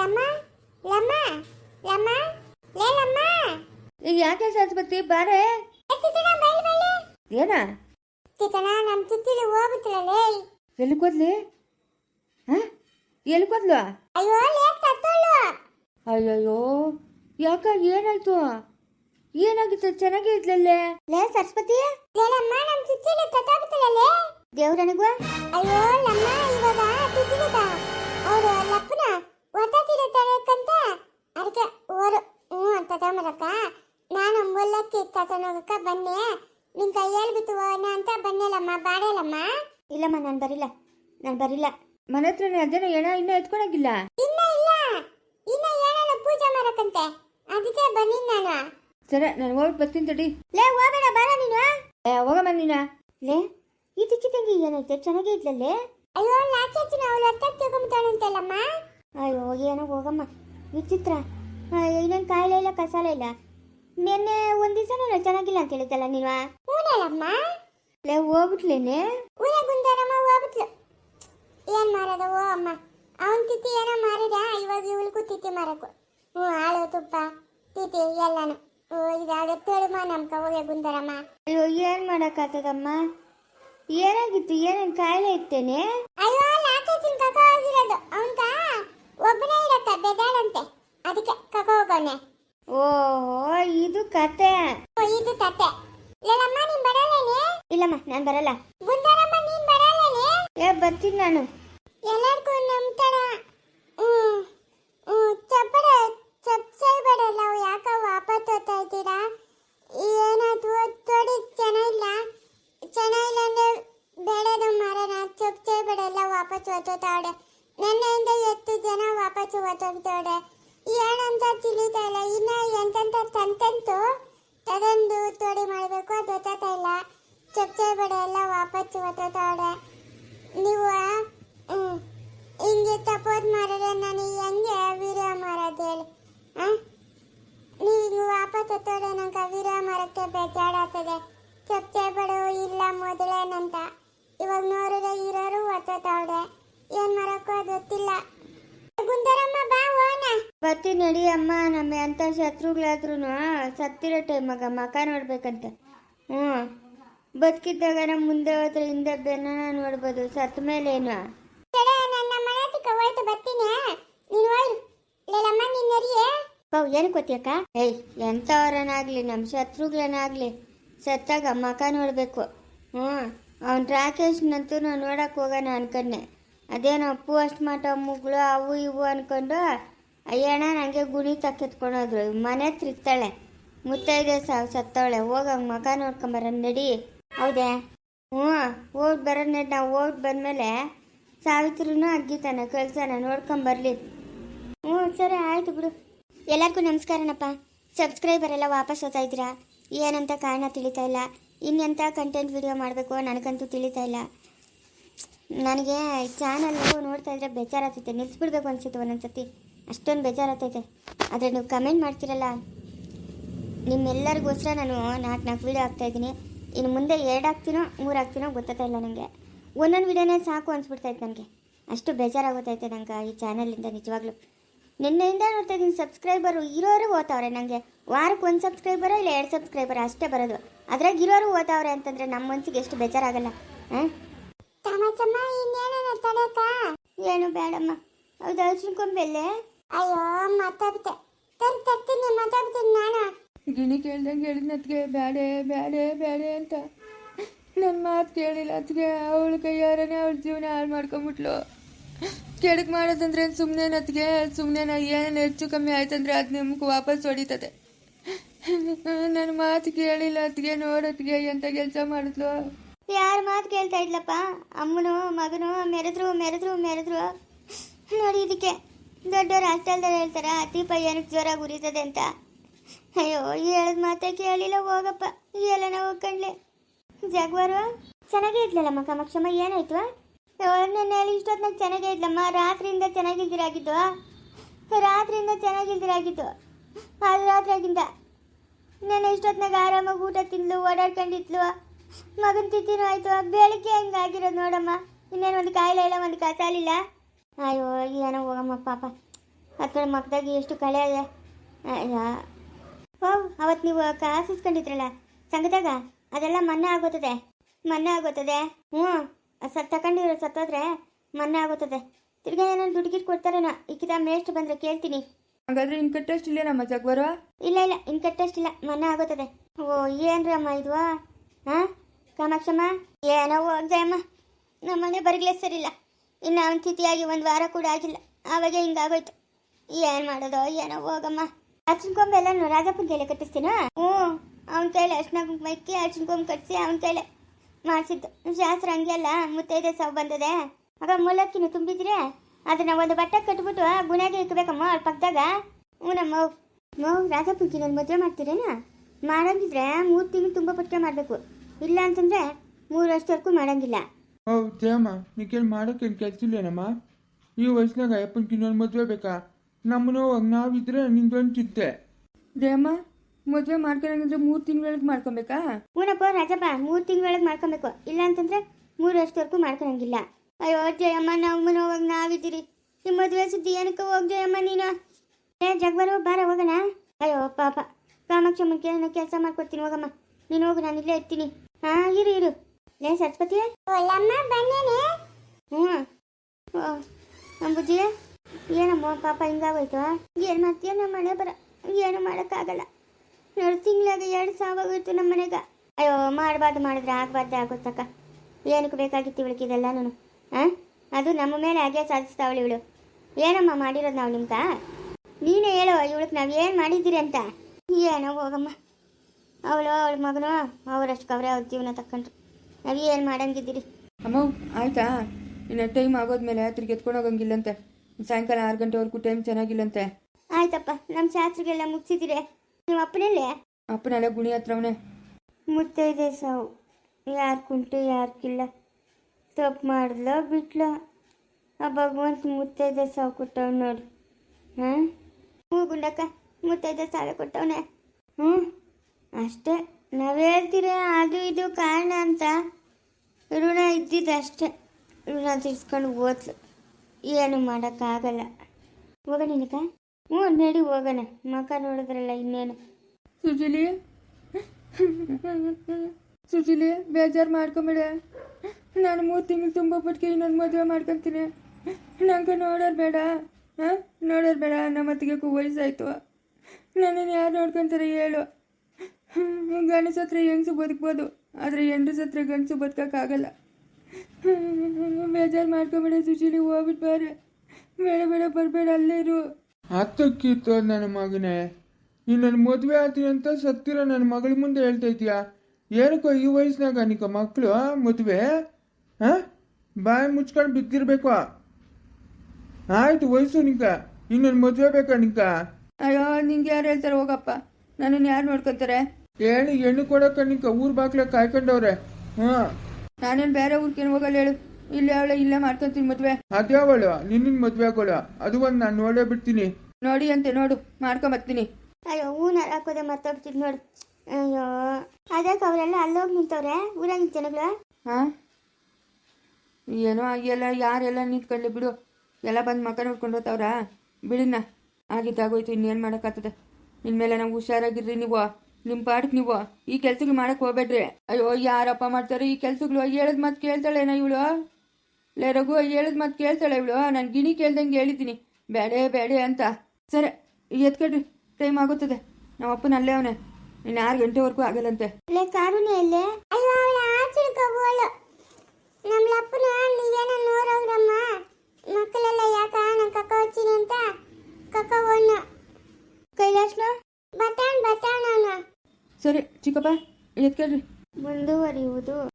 ಲಮ್ಮ ಲಮ್ಮ ಲಮ್ಮ ಲೇ ಲಮ್ಮ. ಈಗ ಯಾಕೆ ಸರಸ್ವತಿ ಬಾರೆ. ಏನ? ಚಿತ್ತಣ ನಮ್ ತುತ್ತಿಲಿ ಹೋಗುತ್ತಲ್ಲ ಲೇ. ಎಲ್ಲಿ ಕೂದ್ಲಿ? ಹಾ? ಎಲ್ಲಿ ಕೂದ್ಲು? ಅಯ್ಯೋ ಲೇ ತತ್ತೋಳು. ಅಯ್ಯಯ್ಯೋ ಯಾಕ ಏನಾಯ್ತು? ಏನಾಗಿತ್ತು? ಚೆನ್ನಾಗಿ ಇದ್ಲಲ್ಲೇ ಲೇ. ಸರಸ್ವತಿ. ಲೇ ನಮ್ಮ ನಮ್ ತುತ್ತಿಲಿ ತತ್ತಾಗುತ್ತಲ್ಲ ದೇವ್ರನಿಗೂ ಅಯ್ಯೋ ಲಮ್ಮ ಇವಾಗ ತುತ್ತಿಲಿದ ಅವ್ರು ಲಪ್ಪನ ಒತ್ತಾತಿರತ್ತಾರಕ್ಕಂತ ಅದಕ್ಕೆ ಓರು ಹ್ಞೂ ಅಂತ ತಗೊಂಬರಕ್ಕ? ನಾನು ಮುಲ್ಲಕ್ಕಿ ತಗೊಂಡೋಗಕ್ಕ ಬನ್ನಿ. ನಿನ್ ಕೈಯಲ್ಲಿ ಬಿತ್ತು ಅಂತ ಬನ್ನಿಲ್ಲಮ್ಮ ಬಾಡಲ್ಲಮ್ಮ ಇಲ್ಲಮ್ಮ ನಾನು ಬರಿಲ್ಲ ನಾನು ಬರಿಲ್ಲ. ಮನೆ ಹತ್ರನೇ ಅದೇನೋ ಏನ ಇನ್ನೂ ಎತ್ಕೊಳಗಿಲ್ಲ. ಇನ್ನ ಇಲ್ಲ. ಇನ್ನ ಏನೇನೋ ಪೂಜೆ ಮಾಡಕ್ಕಂತೆ. ಅದಕ್ಕೆ ಬನ್ನಿ ನಾನು. ಸರಿ ನಾನು ಹೋಗಿ ಬರ್ತೀನಿ ತಡಿ. ಲೇ ಹೋಗಬೇಡ ಬಾರ ನೀನು. ಏ ಹೋಗಮ್ಮ ನೀನ. ಲೇ ಇದಕ್ಕಿದ್ದಂಗೆ ಏನೈತೆ? ಚೆನ್ನಾಗೇ ಇದ್ಲಲ್ಲೇ? ಅಯ್ಯೋ ಲಾಕೆಚ್ಚಿನ ಅವಳು ಅತ್ತ ತಗೊಂತಾಳಂತಲ್ಲಮ್ಮ ಅಯ್ಯೋ ಏನೋ ಹೋಗಮ್ಮ. ವಿಚಿತ್ರ. ಇನ್ನೊಂದು ಕಾಯಿಲೆ ಇಲ್ಲ ಕಸಾಲ ಇಲ್ಲ. ನಿನ್ನೆ ಒಂದು ದಿವಸ ಚೆನ್ನಾಗಿಲ್ಲ ಅಂತ ಹೇಳಿದ್ದಲ್ಲ ನೀವ ಹೂನಲ್ಲಮ್ಮ? ಲೇ ಹೋಗ್ಬಿಟ್ಲೇನೆ. ಊರ ಗುಂದರಮ್ಮ ಹೋಗ್ಬಿಟ್ಲು. ಏನ್ ಮಾರದ ಓ ಅಮ್ಮ. ಅವನ್ ತಿಥಿ ಏನೋ ಮಾರಿದ ಇವಾಗ ಇವಳಿಗೂ ತಿಥಿ ಮಾರಕು ಹ್ಞೂ ಹಾಳು ತುಪ್ಪ ತಿಥಿ ಎಲ್ಲಾನು. ಓ ಇದಾದ ತೊಳುಮ ನಮ್ಕ ಹೋಗಿ ಗುಂದರಮ್ಮ ಅಯ್ಯೋ ಏನು ಮಾಡೋಕ್ಕಾಗ್ತದಮ್ಮ? ಏನಾಗಿತ್ತು? ಏನೇನು ಕಾಯಿಲೆ ಇತ್ತೇನೆ? ಅಯ್ಯೋ ಲಾಕೆಚಿನ ಕಕ ಓ ಇದು ಕತೆ. ಇದು ಕತೆ. ಲಲ್ಲಮ್ಮ ನೀನ್ ಬರಲ್ಲೇನೆ? ಇಲ್ಲಮ್ಮ ನಾನ್ ಬರಲ್ಲ. ಗುಂದರಮ್ಮ ನೀನ್ ಬರಲ್ಲೇನೆ? ಏ ಬರ್ತೀನಿ ನಾನು. ಎಲ್ಲರಿಗೂ ನಮ್ ತರ ಚಪ್ಪಡ ಚಪ್ ಬರಲ್ಲ ಯಾಕ ವಾಪಸ್ ಹೋಗ್ತಾ ಇದ್ದೀರಾ? ಏನಾದ್ರು ತೋಡಿ ಚೆನ್ನಾಗಿಲ್ಲ. ಚೆನ್ನಾಗಿಲ್ಲ ಅಂದ್ರೆ ಬೇಡದ ಮರನ ಚಪ್ ಬರಲ್ಲ ವಾಪಸ್ ಓದ್ತಾವಡೆ ತಗೊಂಡು ತೋಡಿ ಮಾಡಬೇಕು, ಅದು ಇಲ್ಲ. ಚಪ್ಚೆ ಬಡ, ಎಲ್ಲ ವಾಪಸ್ ಓದ್ತಾವಡೆ ನೀವು ಹಿಂಗೆ ತಪ್ಪೋದ್ ಮಾಡಿದ್ರೆ ನಾನು ಹೆಂಗೆ ವೀರ್ಯ ಮಾಡೋದು ಹೇಳಿ? ನೀವು ಹಿಂಗೆ ವಾಪಸ್ ಒತ್ತೋಡೆ ನಂಗೆ ವೀರ್ಯ ಮಾರಕ್ಕೆ ಬೇಜಾಡಾಗ್ತದೆ ಚಪ್ಚೆ ಬಡು, ಇಲ್ಲ ಮೊದಲೇನಂತ ಇವಾಗ ನೋಡಿದ್ರೆ ಇರೋರು ಒತ್ತೋತಾವ್ಡೆ ಏನ್ ಮಾಡೋಕ್ಕೂ ಅದು ಗೊತ್ತಿಲ್ಲ. ಗುಂದರಮ್ಮ ಬಾ ಹೋಣ ಬರ್ತೀನಿ ನಡಿ ಅಮ್ಮ ನಮ್ಮ ಎಂಥ ಶತ್ರುಗಳಾದ್ರೂ ಸತ್ತಿರೋ ಟೈಮಾಗ ಮಕ ನೋಡ್ಬೇಕಂತ. ಹ್ಞೂ. ಬದುಕಿದ್ದಾಗ ನಮ್ಮ ಮುಂದೆ ಹೋದ್ರೆ ಹಿಂದೆ ಬೆನ್ನ ನೋಡ್ಬೋದು ಸತ್ತ ಮೇಲೇನು ಏನು? ಗೊತ್ತಿಯಕ್ಕ ಏಯ್ ಎಂಥವ್ರನ್ನಾಗ್ಲಿ ನಮ್ಮ ಶತ್ರುಗಳನ್ನಾಗಲಿ ಸತ್ತಾಗ ಮಕ ನೋಡಬೇಕು. ಹ್ಞೂ. ಅವ್ನು ರಾಕೇಶ್ನಂತೂ ನಾನು ನೋಡಕ್ಕೆ ಹೋಗೋಣ ಅನ್ಕೊಂಡೆ. ಅದೇನೋ ಅಷ್ಟು ಮಾಟ ಮುಗಳು, ಅವು ಇವು ಅಂದ್ಕೊಂಡು ಅಯ್ಯಣ್ಣ ನನಗೆ ಗುಣಿ ತಕ್ಕೆತ್ಕೊಂಡೋದ್ರು ಮನೆ ತಿರ್ತಾಳೆ ಮುತ್ತೈದೆ ಸಾವು ಸತ್ತವಳೆ. ಹೋಗಂಗೆ ಮಗ ನೋಡ್ಕೊಂಬರ ನಡಿ. ಹೌದೇ? ಹ್ಞೂ. ಹೋಗಿ ಬರೋ ನಡಿ. ನಾವು ಹೋಗಿ ಬಂದಮೇಲೆ ಸಾವಿತ್ರಿನೂ ಅಗ್ಗಿತಾನೆ ಕಳ್ಸೋಣ ನೋಡ್ಕೊಂಬರ್ಲಿ. ಹ್ಞೂ, ಸರಿ ಆಯ್ತು ಬಿಡು. ಎಲ್ಲರಿಗೂ ನಮಸ್ಕಾರನಪ್ಪ. ಸಬ್ಸ್ಕ್ರೈಬರ್ ಎಲ್ಲ ವಾಪಸ್ ಹೋಗ್ತಾ ಇದ್ದೀರಾ? ಏನಂತ ಕಾರಣ ತಿಳಿತಾ ಇಲ್ಲ. ಇನ್ನೆಂಥ ಕಂಟೆಂಟ್ ವಿಡಿಯೋ ಮಾಡಬೇಕು ನನಗಂತೂ ತಿಳಿತಾ ಇಲ್ಲ. ನನಗೆ ಚಾನಲ್ ನೋಡ್ತಾ ಇದ್ರೆ ಬೇಜಾರಾಗ್ತೈತೆ. ನಿಲ್ಲಿಸ್ಬಿಡ್ಬೇಕು ಅನ್ಸುತ್ತೆ ಒಂದೊಂದ್ಸತಿ. ಅಷ್ಟೊಂದು ಬೇಜಾರಾಗ್ತೈತೆ. ಆದರೆ ನೀವು ಕಮೆಂಟ್ ಮಾಡ್ತೀರಲ್ಲ, ನಿಮ್ಮೆಲ್ಲರಿಗೋಸ್ಕರ ನಾನು ನಾಲ್ಕು ನಾಲ್ಕು ವೀಡಿಯೋ ಹಾಕ್ತಾಯಿದ್ದೀನಿ ಇನ್ನು ಮುಂದೆ ಎರಡು ಹಾಕ್ತೀನೋ, ಮೂರು ಹಾಕ್ತೀನೋ ಗೊತ್ತಾಗ್ತಾ ಇಲ್ಲ ನನಗೆ ಒಂದೊಂದು ವೀಡಿಯೋನೇ ಸಾಕು ಅನ್ಸ್ಬಿಡ್ತೈತೆ ನನಗೆ. ಅಷ್ಟು ಬೇಜಾರಾಗುತ್ತೈತೆ ನಂಗೆ ಈ ಚಾನಲಿಂದ ನಿಜವಾಗ್ಲೂ. ನಿನ್ನೆಯಿಂದ ನೋಡ್ತಾ ಇದ್ದೀನಿ ಸಬ್ಸ್ಕ್ರೈಬರು ಇರೋರು ಓದ್ತಾವ್ರೆ ನನಗೆ ವಾರಕ್ಕೆ ಒಂದು ಸಬ್ಸ್ಕ್ರೈಬರ ಇಲ್ಲ, ಎರಡು ಸಬ್ಸ್ಕ್ರೈಬರ್ ಅಷ್ಟೇ ಬರೋದು. ಅದ್ರಾಗ ಇರೋರು ಓದ್ತಾವ್ರೆ ಅಂತಂದರೆ ನಮ್ಮ ಮನಸ್ಸಿಗೆ ಎಷ್ಟು ಬೇಜಾರಾಗಲ್ಲ, ಹಾಂ? ತಮ್ಮಚಮ್ಮ ಇನ್ನೇನೇನ ತಡಕ ಏನು ಬೇಡಮ್ಮ ಅದು ಹಚ್ಕೊಂಬೆಲ್ಲೆ ಅಯ್ಯೋ ಮಾತಾಡ್ತೆ. ತರ್ ತರ್ತೀನಿ ಮಾತಾಡ್ತೀನಿ ನಾನು. ಗಿಣಿ ಕೇಳ್ದಂಗೆ ಹೇಳಿದ್ನತ್ಗೆ ಬ್ಯಾಡೆ ಬ್ಯಾಡೆ ಬೇಡ ಅಂತ. ನನ್ನ ಮಾತು ಕೇಳಿಲ್ಲ ಅತ್ಗೆ ಅವಳ ಕೈಯಾರನೇ ಅವಳ ಜೀವನ ಹಾಳು ಮಾಡ್ಕೊಂಬಿಟ್ಲು. ಕೆಡಕ್ ಮಾಡೋದಂದ್ರೆ ಸುಮ್ಮನೆ ನತ್ಗೆ ಸುಮ್ಮನೆ ನಾ ಏನು ಹೆಚ್ಚು ಕಮ್ಮಿ ಆಯ್ತಂದ್ರೆ ಅದು ನಿಮ್ಗೆ ವಾಪಸ್ ಹೊಡಿತದೆ. ನನ್ನ ಮಾತು ಕೇಳಿಲ್ಲ ಅತ್ಗೆ ನೋಡತ್ಗೆ ಎಂತ ಕೆಲಸ ಮಾಡಿದ್ಲು. ಯಾರ ಮಾತು ಕೇಳ್ತಾ ಇದ್ಲಪ್ಪ? ಅಮ್ಮನು, ಮಗನು, ಮೆರೆದ್ರು ಮೆರೆದ್ರು ಮೆರೆದ್ರು. ನೋಡಿ ಇದಕ್ಕೆ. ದೊಡ್ಡವ್ರು ಹಾಸ್ಟೆಲ್ದವ್ರು ಹೇಳ್ತಾರೆ ಅತಿ ಏನಕ್ಕೆ ಜ್ವರ ಉರಿತದೆ ಅಂತ. ಅಯ್ಯೋ ಹೇಳಿದ ಮಾತೇ ಕೇಳಿಲ್ಲ, ಹೋಗಪ್ಪ. ಎಲ್ಲನ ಹೋಗ್ಕಂಡ್ಲೆ ಜಗ್ವಾರು? ಚೆನ್ನಾಗೇ ಇದ್ಲಲ್ಲಮ್ಮ ಕಾಮಾಕ್ಷಮ್ಮ, ಏನಾಯ್ತು? ನೆನ್ನೆ ಇಷ್ಟೊತ್ತಿನಾಗ ಚೆನ್ನಾಗೇ ಇದ್ಲಮ್ಮ ರಾತ್ರಿಯಿಂದ ಚೆನ್ನಾಗಿಲ್ದಿರಾಗಿದ್ದು? ರಾತ್ರಿಯಿಂದ ಚೆನ್ನಾಗಿಲ್ದಿರಾಗಿದ್ದು? ಅದು ರಾತ್ರಿಯಾಗಿಂದ. ನೆನ್ನೆ ಇಷ್ಟೊತ್ತಿನಾಗ ಆರಾಮಾಗಿ ಊಟ ತಿಂದ್ಲು, ಓಡಾಡ್ಕೊಂಡಿದ್ಲು. ಮಗನ ತಿತ್ತಿನೂ ಆಯ್ತು ಬೆಳಿಗ್ಗೆ ಹೆಂಗಾಗಿರೋದು ನೋಡಮ್ಮ? ಇನ್ನೇನು ಒಂದು ಕಾಯಿಲೆ ಇಲ್ಲ ಒಂದು ಕಸಾಲಿಲ್ಲ? ಅಯ್ಯೋ ಏನೋ ಹೋಗಮ್ಮ ಪಾಪ. ಹತ್ರ ಮಕ್ಕದಾಗಿ ಎಷ್ಟು ಕಳೆ ಇದೆ. ಅಯ್ಯೋ. ಓ ಅವತ್ತು ನೀವು ಕಾಸು ಇಸ್ಕೊಂಡಿದ್ರಲ್ಲ ಸಂಘದಾಗ? ಅದೆಲ್ಲ ಮನ್ನೆ ಆಗೋತದೆ. ಮನ್ನೆ ಆಗೋತದೆ. ಹ್ಞೂ. ಸತ್ ತಗೊಂಡಿರೋ ಸತ್ತೋದ್ರೆ ಮನ್ನೆ ಆಗೋತದೆ. ತಿರ್ಗಾ ಏನೋ ದುಡ್ಡು ಗಿಟ್ಟು ಕೊಡ್ತಾರೇನೋ ಇಕ್ಕಿದ ಮೇಸ್ಟ್ ಬಂದ್ರೆ ಕೇಳ್ತೀನಿ. ಹಾಗಾದ್ರೆ ಇನ್ ಕಟ್ಟಷ್ಟು ಇಲ್ಲೇನಮ್ಮ ಜಗ್ವರ? ಇಲ್ಲ ಇಲ್ಲ ಇನ್ನು ಕಟ್ಟಷ್ಟಿಲ್ಲ ಮನ್ನೆ ಆಗೋತದೆ. ಓ ಏನ್ರಿ ಅಮ್ಮ ಇದು? ಹಾಂ? ಕಾಮಾಕ್ಷಮ್ಮ ಏನೋ ಹೋಗ್ದೆಯಮ್ಮ ನಮ್ಮ ಮನೆ ಬರಗ್ಲೇ ಸರಿಲ್ಲ ಇನ್ನು ಅವನ ತಿಥಿಯಾಗಿ ಒಂದು ವಾರ ಕೂಡ ಆಗಿಲ್ಲ. ಆವಾಗ ಹಿಂಗಾಗೋಯ್ತು. ಏನು ಮಾಡೋದು ಏನೋ ಹೋಗಮ್ಮ. ಅರ್ಜುನ್ ಕೊಂಬೆ ಎಲ್ಲ ರಾಜಪ್ಪನ ಕೈಲೆ ಕಟ್ಟಿಸ್ತೀನ? ಹ್ಞೂ. ಅವನ ಕೈಲೆ ಅರ್ಶಿನ ಕುಂಕುಮ ಇಕ್ಕಿ ಅರ್ಶಿನ ಕೊಂಬೆ ಕಟ್ಟಿಸಿ ಅವನ ಕೈಲೆ ಮಾಡಿಸಿದ್ದು. ಶಾಸ್ತ್ರ ಹಂಗೆಲ್ಲ ಮುತ್ತೈದೆ ಸಾವು ಬಂದದೆ. ಆಗ ಮೂಲಕ್ಕಿನ ತುಂಬಿದ್ರೆ? ಅದನ್ನ ಒಂದು ಬಟ್ಟೆ ಕಟ್ಬಿಟ್ಟು ಗುಣಾಗೆ ಇಕ್ಕಬೇಕಮ್ಮ ಅವ್ರ ಪಕ್ಕದಾಗ. ಹ್ಞೂನಮ್ಮ ಮೌ ರಾಜಪ್ಪಂಕಿ ನನ್ನ ಮದುವೆ ಮಾಡ್ತೀರೇನ? ಮಾಡಂಗಿದ್ರೆ ಮೂರು ತಿಂಗಳು ತುಂಬ ಪಟ್ಕೆ ಮಾಡಬೇಕು. ಇಲ್ಲ ಅಂತಂದ್ರೆ ಮೂರು ವರ್ಷದವರೆಗೂ ಮಾಡಂಗಿಲ್ಲ. ಓ ಜಯಮ್ಮ ನೀಕೇನು ಮಾಡೋಕ್ಕೇನು ಕೆಲಸ ಇಲ್ಲೇನಮ್ಮ ಈ ವಯಸ್ಸಿನಾಗ ಅಯ್ಯಪ್ಪನ ಇನ್ನೊಂದು ಮದುವೆ ಬೇಕಾ? ನಮ್ಮನೋ ನಾವಿದ್ರೆ ನಿಂದೊಂದು ಚಿಂತೆ ದೇಮ್ಮ ಮದುವೆ ಮಾಡ್ಕೊಳಂಗಿದ್ರೆ ಮೂರು ತಿಂಗಳೊಳಗೆ ಮಾಡ್ಕೊಬೇಕಾ? ಊನಪ್ಪ ರಾಜಪ್ಪ ಮೂರು ತಿಂಗಳೊಳಗೆ ಮಾಡ್ಕೊಬೇಕು. ಇಲ್ಲ ಅಂತಂದ್ರೆ ಮೂರು ವರ್ಷದವರೆಗೂ ಮಾಡ್ಕೊಳಂಗಿಲ್ಲ. ಅಯ್ಯೋ ಜಯಮ್ಮ ನಾವು ಹೋಗಿ ನಾವಿದ್ದೀರಿ. ನಿಮ್ಮ ಮದುವೆ ಸುದ್ದಿ ಏನಕ್ಕೆ ಹೋಗ್ ಜಯಮ್ಮ ನೀನು? ಏ ಜಗ್ಬರೋ ಬಾರ ಹೋಗೋಣ. ಅಯ್ಯೋ ಪಾಪ. ಕಾಮಾಕ್ಷಮ್ಮನ ಕೇಳೋ ಕೆಲಸ ಮಾಡ್ಕೊಡ್ತೀನಿ ಹೋಗಮ್ಮ. ನೀನು ಹೋಗು ನಾನು ಇಲ್ಲೇ ಇರ್ತೀನಿ. ಹಾಂ ಇರು ಇರು. ಲೇ ಸರಸ್ವತಿ ಒಲ್ಲಮ್ಮ ಬಂದೇನೆ ಹ್ಞೂ. ಅಂಬುಜಿ ಏನಮ್ಮ ಪಾಪ ಹಿಂಗಾಗೋಯ್ತು ಏನು ಮಾಡ್ತೀಯ? ನಮ್ಮ ಮನೆ ಬರ ಏನು ಮಾಡೋಕ್ಕಾಗಲ್ಲ. ಎರಡು ತಿಂಗಳಾಗ ಎರಡು ಸಾವಾಗೋಯ್ತು ನಮ್ಮ ಮನೆಗೆ. ಅಯ್ಯೋ ಮಾಡಬಾರ್ದು ಮಾಡಿದ್ರೆ ಆಗಬಾರ್ದು ಆಗೋತಕ್ಕ ಏನಕ್ಕೆ ಬೇಕಾಗಿತ್ತು ಇವಳಿಗೆ ಇದೆಲ್ಲ ನಾನು ಹಾಂ ಅದು ನಮ್ಮ ಮೇಲೆ ಹಾಗೆ ಸಾಧಿಸ್ತಾವಳು ಇವಳು. ಏನಮ್ಮ ಮಾಡಿರೋದು ನಾವು ನಿಮ್ಗೆ ನೀನೇ ಹೇಳು ಇವಳಿಗೆ ನಾವು ಏನು ಮಾಡಿದ್ದೀರಿ ಅಂತ. ಏನೋ ಹೋಗಮ್ಮ. ಅವಳು ಅವಳ ಮಗನು ಅವರಷ್ಟು ಕವರೆ ಅವ್ರ ಜೀವನ ತಕ್ಕೊಂಡ್ರು ನಾವು ಏನು ಮಾಡಂಗಿದ್ದೀರಿ? ಅಮ್ಮ ಆಯ್ತಾ? ಇನ್ನು ಟೈಮ್ ಆಗೋದ್ಮೇಲೆ ತಿರ್ಗಿ ಎತ್ಕೊಂಡು ಹೋಗಂಗಿಲ್ಲಂತೆ. ಸಾಯಂಕಾಲ ಆರು ಗಂಟೆವರೆಗೂ ಟೈಮ್ ಚೆನ್ನಾಗಿಲ್ಲಂತೆ. ಆಯ್ತಪ್ಪ ನಮ್ಮ ಶಾಸ್ತ್ರಗೆಲ್ಲ ಮುಗಿಸಿದಿರಿ ನಿಮ್ಮ ಅಪ್ಪನಲ್ಲೇ? ಅಪ್ಪನೆಲ್ಲ ಗುಣಿ ಹತ್ರವನೇ. ಮುತ್ತೈದೆ ಸಾವು. ಯಾರು ಕುಂಟು ಯಾರು ಕಿಲ್ಲ. ತಪ್ಪು ಮಾಡಿದ್ಲ ಬಿಟ್ಲ. ಆ ಭಗವಂತ ಮುತ್ತೈದೆ ಸಾವು ಕೊಟ್ಟವ್ ನೋಡಿ. ಹಾಂ? ಹ್ಞೂ ಗುಂಡಕ್ಕ ಮುತ್ತೈದೆ ಸಾವೆ ಕೊಟ್ಟವನೆ. ಹ್ಞೂ ಅಷ್ಟೇ. ನಾವು ಹೇಳ್ತೀರ ಅದು ಇದು ಕಾರಣ ಅಂತ ಋಣ ಇದ್ದಿದ್ದು ಅಷ್ಟೇ ಋಣ ತೀರ್ಸ್ಕೊಂಡು ಓದ್ಲು ಏನು ಮಾಡೋಕ್ಕಾಗಲ್ಲ. ಹೋಗೋಣ ನಿನಕ ಹ್ಞೂ, ನಡಿ ಹೋಗೋಣ. ಮಕ ನೋಡಿದ್ರಲ್ಲ ಇನ್ನೇನು. ಸುಜಿಲಿ? ಸುಜಿಲಿ, ಬೇಜಾರು ಮಾಡ್ಕೊಂಬೇಡ. ನಾನು ಮೂರು ತಿಂಗಳು ತುಂಬ ಪಟ್ಟಿಗೆ ಇನ್ನೊಂದು ಮದುವೆ ಮಾಡ್ಕೊತೀನಿ. ನಂಗೆ ನೋಡೋರು ಬೇಡ. ಹಾಂ? ನೋಡೋರು ಬೇಡ. ನಮ್ಮ ಅತ್ತಿಗೆ ವಯಸ್ಸಾಯ್ತು ನನ್ನನ್ನು ಯಾರು ನೋಡ್ಕೊಂತಾರೆ ಹೇಳು. ಗಂಡಸ ಹತ್ರ ಹೆಂಗಸು ಬದುಕ್ಬೋದು. ಆದರೆ ಹೆಂಡ್ರ ಹತ್ರ ಗಂಡಸು ಬದುಕೋಕ್ಕಾಗಲ್ಲ. ಬೇಜಾರು ಮಾಡ್ಕೊಬೇಡ ಸುಶೀಲಿ ಹೋಗ್ಬಿಟ್ಟು ಬಾರೆ. ಬೇಡ ಬೇಡ ಬರಬೇಡ ಅಲ್ಲೇ ಇರು. ಹತ್ತಕ್ಕಿತ್ತು ನನ್ನ ಮಗನೇ. ಈ ನನ್ನ ಮದುವೆ ಆತೀನಿ ಅಂತ ಸತ್ತಿರೋ ನನ್ನ ಮಗಳ ಮುಂದೆ ಹೇಳ್ತಾ ಇದೀಯಾ? ಏನಕ್ಕೋ ಈ ವಯಸ್ಸಿನಾಗ ನಿಕ ಮಕ್ಕಳು ಮದುವೆ? ಹಾಂ ಬಾಯಿ ಮುಚ್ಕೊಂಡು ಬಿದ್ದಿರ್ಬೇಕು. ಆಯ್ತು ವಯಸ್ಸು ನಿಂಕ ಇನ್ನೊಂದು ಮದುವೆ ಬೇಕಾ ನಿಂಕ ಅಯ್ಯೋ ನಿಂಗೆ ಯಾರು ಹೇಳ್ತಾರೆ ಹೋಗಪ್ಪ. ನನ್ನನ್ನು ಯಾರು ನೋಡ್ಕೊತಾರೆ? ಹೇಳಿ ಹೆಣ್ಣು ಕೊಡಕ್ಕ ನಿಂಕ ಊರ್ ಬಾಕ್ಲ ಕಾಯ್ಕೊಂಡವ್ರೆ. ಹಾ ನಾನೇನ್ ಬೇರೆ ಊರ್ ಹೋಗಲ್ಲ ಹೇಳು. ಇಲ್ಲೇ ಅವಳೆ ಇಲ್ಲೇ ಮಾಡ್ಕೊಂತೀನಿ ಮದ್ವೆ. ಅದ್ಯಾವಳು ನಿನ್ನ ಮದ್ವೆ ಕೊಡ ಅದು ಒಂದ್ ನಾನು ನೋಡೇ ಬಿಡ್ತೀನಿ. ನೋಡಿ ಅಂತೆ ನೋಡು ಮಾಡ್ಕೊಂಬರ್ತೀನಿ ಅಯ್ಯೋ ಹೂನ ಹಾಕೋದೆ ಮಾತಾಡ್ತೀನಿ ನೋಡು. ಅಯ್ಯೋ ಅದಕ್ಕೆ ಅವರೆಲ್ಲ ಅಲ್ಲೋಗಿ ನಿಂತವ್ರೆ? ಊರಾಗಿನ ಜನಗಳು? ಹಾ? ಏನೋ ಎಲ್ಲ ಯಾರೆಲ್ಲ ನಿಂತ್ಕೊಳ್ಳಿ ಬಿಡು. ಎಲ್ಲ ಬಂದು ಮಕ್ಕ ನೋಡ್ಕೊಂಡು ಹೋಗ್ತಾವ್ರಾ? ಬಿಡಿನ. ಆಗಿದ್ದಾಗೋಯ್ತು ಇನ್ನೇನು ಮಾಡೋಕ್ಕಾಗ್ತದೆ? ಇನ್ಮೇಲೆ ನಾವು ಹುಷಾರಾಗಿರ್ರಿ ನೀವು. ನಿಮ್ಮ ಪಾಡಕ್ ನೀವು ಈ ಕೆಲ್ಸಗಳು ಮಾಡಕ್ ಹೋಗ್ಬೇಡ್ರಿ. ಅಯ್ಯೋ, ಯಾರಪ್ಪ ಮಾಡ್ತಾರೆ ಈ ಕೆಲ್ಸಗಳು? ಹೇಳದ್ ಮಾತು ಕೇಳ್ತಾಳೇನ ಇವಳು? ಲೇ ರಘು ಹೇಳದ್ ಮಾತು ಕೇಳ್ತಾಳೆ ಇವಳು? ನಾನು ಗಿಣಿ ಕೇಳ್ದಂಗೆ ಹೇಳಿದ್ದೀನಿ. ಬೇಡೇ, ಬೇಡೆ ಅಂತ. ಸರಿ ಎತ್ಕಡ್ರಿ ಟೈಮ್ ಆಗುತ್ತದೆ. ನಮ್ಮ ಅಪ್ಪನ ಅಲ್ಲೇ ಅವನೇ. ಇನ್ನು ಆರು ಗಂಟೆವರೆಗೂ ಆಗಲ್ಲಂತೆ. ಕಾರುಣ್ಯ ಎಲ್ಲೇ ಅಯ್ಯೋ ಅವಳ ಆಚರಿಕೋಬೋಳು ನಮ್ಮ ಅಪ್ಪನ ನೀವೇನೋ ನೋಡೋಗ್ರಮ್ಮ ಮಕ್ಕಳೆಲ್ಲ ಯಾಕ ನಾನು ಕಕ್ಕ ಹಚ್ಚಿನಿ ಅಂತ ಕಕ್ಕ ಹೋಗ್ನ ಕೈಲಾಶ್ನ ಬತಾನ್ ಬತಾನ್ ಅವನು ಸರಿ ಚಿಕ್ಕಪ್ಪ ಮುಂದುವರಿಯುವುದು.